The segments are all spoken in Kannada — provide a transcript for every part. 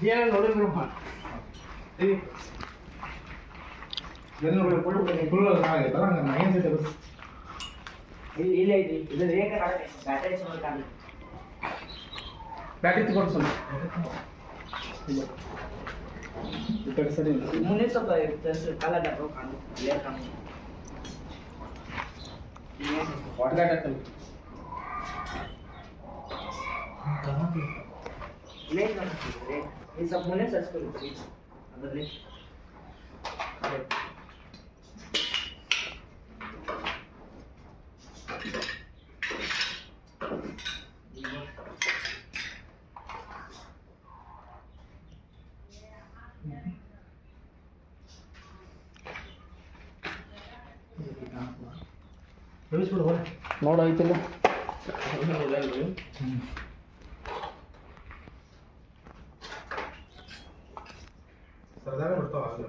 Diana no le preocupa. Eh. Jangan lupa pula pula pula lah. Barang kan main saja terus. Ini ini ini. Ini dia kan ada bateri semua kan. Bateri tu kau semua. Itu kesalahan. Mungkin sebab itu kalau ada kau kan, dia kan. Ini. Kau ada tak? Kamu. Water ಹಾಕಲ್ಲ ಲೇಟ್ ಕಾಣಿಸ್ತಿದೆ ಇದು ಸ್ವಲ್ಪ ಮುಂದೆ ಸರ್ಸ್ಕೊಳ್ಳಿ ಅದರಲ್ಲಿ ಎಬ್ಬಿಸ್ಬಿಡು ಹೋಗಿ ನೋಡು ಐತಿಲ್ಲ ಸರ್ದಾಗ ಬರ್ತಾವ ಇಲ್ಲ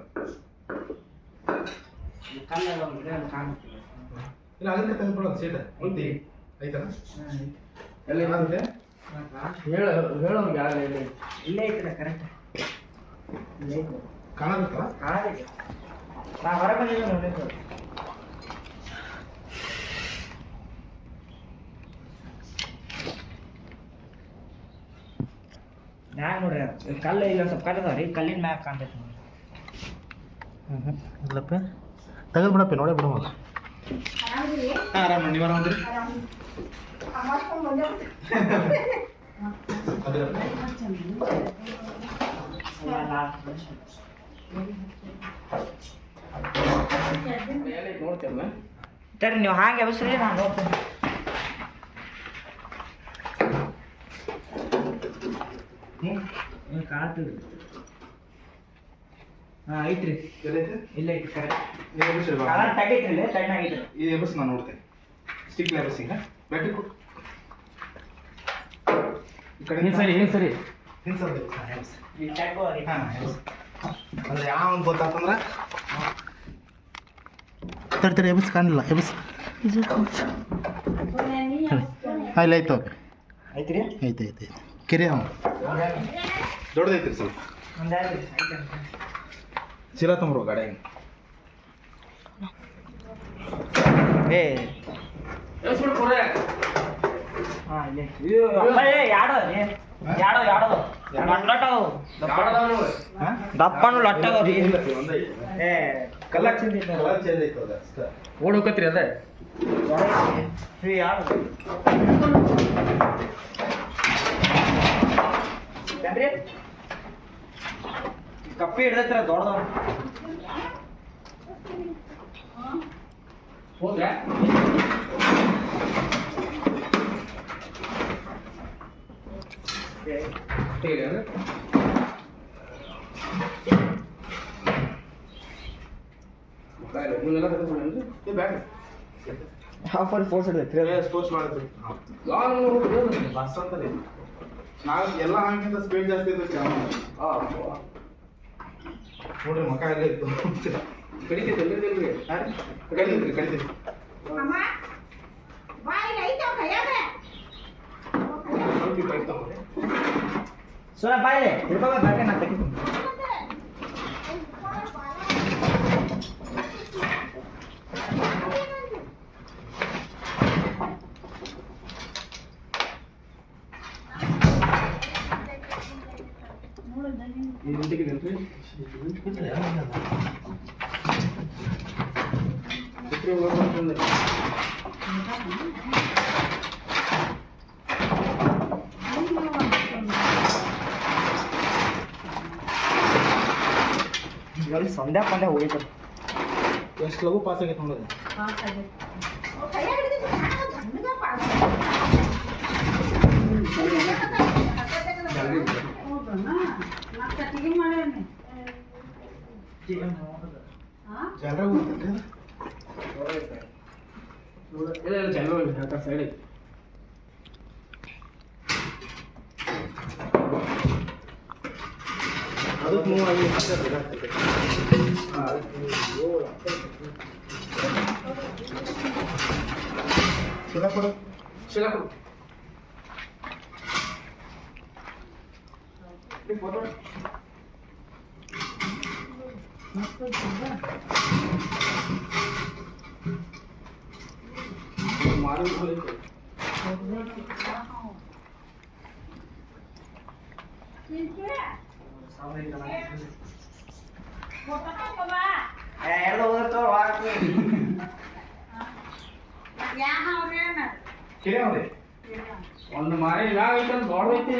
ಸೀಟ ಐತನ ಎಲ್ಲಿ ಏನಾಗುತ್ತೆ ಹೇಳು ಯಾರು ಹೇಳಿ? ಇಲ್ಲೇ ಐತಲ್ಲ ಕರೆಕ್ಟ್ ಕಾಣಾಗುತ್ತಲ್ಲ ನಾ ಹೊರಗೆ ಬಂದಿದ್ದೆ ಮ್ಯಾಗ ನೋಡ್ರಿ. ಕಲ್ಲು ಇಲ್ಲ ಸ್ವಲ್ಪ ಕಲ್ಲು ಅದಾವ ರೀ ಕಲ್ಲಿನ ಮ್ಯಾಗ ಕಾಣ್ತೈತೆ ನೋಡ್ರಿ. ಇಲ್ಲಪ್ಪ ತೆಗೆದು ಬಿಡಪ್ಪ ನೋಡೇ ಬಿಡು ಮಗ. ಹಾಂ ಆರಾಮ ನೀವು ಅದೇ ನೋಡ್ತೀರಲ್ಲ ಸರಿ ನೀವು ಹಾಗೆ ಅವಸರ ನಾನು ನೋಡ್ತೀನಿ ಹ್ಞೂ ಕಾಣ್ತದೆ ಹಾಂ ಐತ್ರಿ. ಎಲ್ಲೈತೆ ಇಲ್ಲ ಐತಿ ಎಬ್ಬಿಸಿಲ್ವಾ? ಕರೆಕ್ಟ್ ಆಗೈತ್ರಿ ಇಲ್ಲ ಟೈಮ್ ಆಗೈತ್ರಿ ಇದು ಎಬ್ಬಸ್ ನಾನು ನೋಡ್ತೇನೆ. ಸ್ಟಿಕ್ ಎಬ್ಬಸಿಂಗ ಬ್ಯಾಟ್ರಿ ಕೊಡು. ಈ ಕಡೆ ಹಿಂಗೆ ಸರಿ ಹಿಂಗೆ ಸರಿ. ಹಿಂಗೆ ಈ ಆಗೈತಿ ಹಾಂ ಅಂದ್ರೆ ಯಾವ ಗೊತ್ತಾತಂದ್ರೆ? ತಡಿ ತಡಿ ಎಬ್ಬಸ್ ಕಾಣಿಲ್ಲ ಎಬ್ಬಸ್ ಹಾಂ ಇಲ್ಲ ಆಯ್ತು ಐತ್ರಿ ಐತೆ ಐತೆ ಐತೆ ಕೆರೆ ಅವ ದೊಡ್ಡದೈತ್ರಿ ಐತ್ರಿ ಚೀಲ ತೊಂಬರು ಗಾಡಿ ಏ ದಪ್ಪನು ಲಟ್ ಅದಾವ ರೀ ಏ ಕಲರ್ ಚೇಂಜ್ ಐತೆ ಅದು ಯಾರು ಏನ್ರಿ? ಕಪ್ಪಿ ಹಿಡ್ದೈತ್ರ ದೊಡ್ಡದ ಹೋದ್ರ? ಹಿಡ್ದೈತ್ರಿ. ಸ್ಪೋರ್ಟ್ಸ್ ಮಾಡಿದ್ರಿ. ಲಾಂಗ್ ಬಸ್ ಅಂತಲೇ ನಾವು ಎಲ್ಲ ಹಂಗಿಂತ ಸ್ಪೀಡ್ ಜಾಸ್ತಿ ಇತ್ತು ಆ, ನೋಡ್ರಿ ಮಕ ಎಲ್ಲ ಇತ್ತು. ಕಡಿತೈತೆ ಎಲ್ಲಿದಿಲ್ರಿ ಕಡಿತೈತ್ರಿ ಕಡಿತೈತಿ ಸ್ವಲ್ಪ ಬೈಕ್ ಬಾಯ್ಲೆ ಹಿಡ್ಕೊಬ ಬ್ಯಾಗೆ ನಾ ತೆಗಿತೀನಿ ಇವಾಗ ಸಂಧ್ಯಾ ಪಂದ್ಯ ಹೋಗಿತ್ತು ಎಷ್ಟು ಲಘು ಪಾಸ್ ಆಗೈತೆ ನೋಡೋದು ಜನರ ಹೋಗ್ತೈತ್ರಿ ಇಲ್ಲ ಇಲ್ಲ ಜನರು ಆ ಸೈಡ್ ಐತಿ ಅದಕ್ಕೆ ಮೂವ್ ಆಗಿ ಸುಧಾ ಕೊಡು ಶಿಲಾ ಕೊಡು ಫೋಟೋ ಮಾರು ಹೋಯ್ತು ಎರಡು ಹೋಗ್ತಾವ ವಾರಕ್ಕೆ ಯಾಕ ಅವ್ರೇನ ಕಿರಿ ನೋಡಿ ಒಂದು ಮಾರಿ ಮ್ಯಾಗ ಐತೆ ದೊಡ್ಡದೈತಿ